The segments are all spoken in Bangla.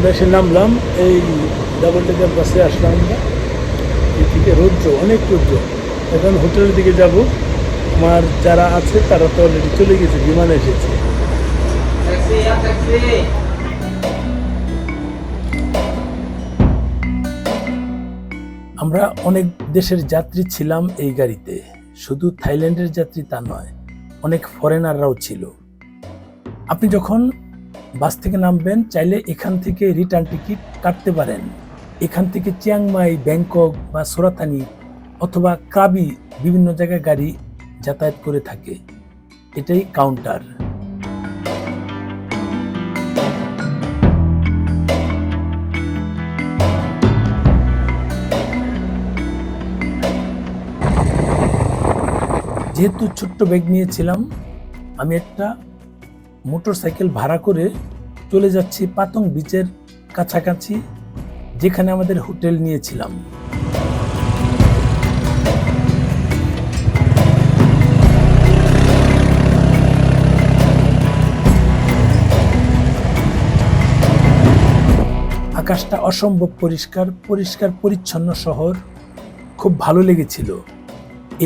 আমরা এসে নামলাম, এই ডাবল ডেকার বাসে আসলাম আমরা। এদিকে রৌদ্র, অনেক রৌদ্র। এখন হোটেলের দিকে যাব। আমার যারা আছে, তারা তো অলরেডি চলে গেছে, বিমানে এসেছে। আমরা অনেক দেশের যাত্রী ছিলাম এই গাড়িতে। শুধু থাইল্যান্ডের যাত্রী তা নয়, অনেক ফরেনাররাও ছিল। আপনি যখন বাস থেকে নামবেন, চাইলে এখান থেকে রিটার্ন টিকিট কাটতে পারেন। এখান থেকে চিয়াংমাই, ব্যাংকক বা সোরাতানি অথবা ক্রাবি বিভিন্ন জায়গায় গাড়ি যাতায়াত করে থাকে। এটাই কাউন্টার যেহেতু ছোট্ট ব্যাগ নিয়েছিলাম, আমি একটা মোটর সাইকেল ভাড়া করে চলে যাচ্ছি পাতং বিচের কাছাকাছি, যেখানে আমাদের হোটেল নিয়েছিলাম। আকাশটা অসম্ভব পরিষ্কার পরিষ্কার পরিচ্ছন্ন শহর, খুব ভালো লেগেছিল।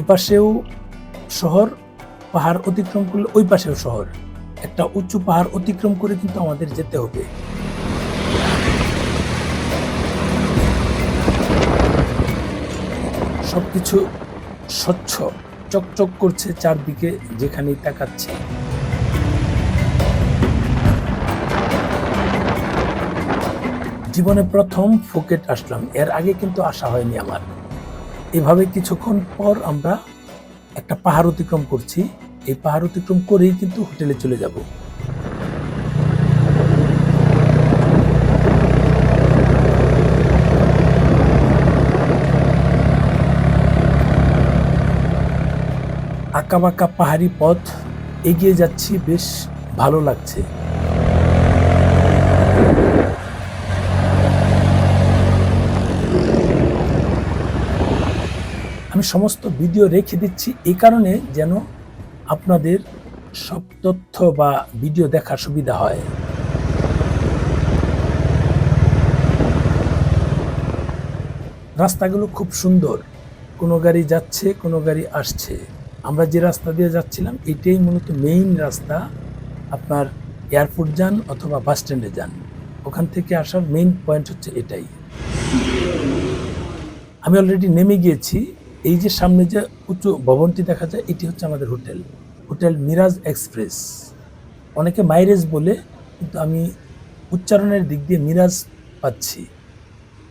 এপাশেও শহর, পাহাড় অতিক্রম করলে ওই পাশেও শহর। একটা উঁচু পাহাড় অতিক্রম করে কিন্তু আমাদের যেতে হবে। সবকিছু স্বচ্ছ, চকচক করছে চারদিকে যেখানেই তাকাচ্ছি। জীবনে প্রথম ফুকেট আসলাম, এর আগে কিন্তু আসা হয়নি আমার। এভাবে কিছুক্ষণ পর আমরা একটা পাহাড় অতিক্রম করছি। এই পাহাড় অতিক্রম করেই কিন্তু হোটেলে চলে যাব। আঁকাবাঁকা পাহাড়ি পথ, এগিয়ে যাচ্ছি বেশ ভালো লাগছে। আমি সমস্ত ভিডিও রেখে দিচ্ছি এই কারণে যেন আপনাদের সব তথ্য বা ভিডিও দেখার সুবিধা হয়। রাস্তাগুলো খুব সুন্দর। কোনো গাড়ি যাচ্ছে, কোনো গাড়ি আসছে। আমরা যে রাস্তা দিয়ে যাচ্ছিলাম, এটাই মূলত মেইন রাস্তা। আপনার এয়ারপোর্ট যান অথবা বাস স্ট্যান্ডে যান। ওখান থেকে আসার মেইন পয়েন্ট হচ্ছে এটাই। আমি অলরেডি নেমে গিয়েছি। এই যে সামনে যে উঁচু ভবনটি দেখা যায়, এটি হচ্ছে আমাদের হোটেল। Hotel Miraj express. অনেকে মাইরেজ বলে, কিন্তু আমি উচ্চারণের দিক দিয়ে মিরাজ পাচ্ছি।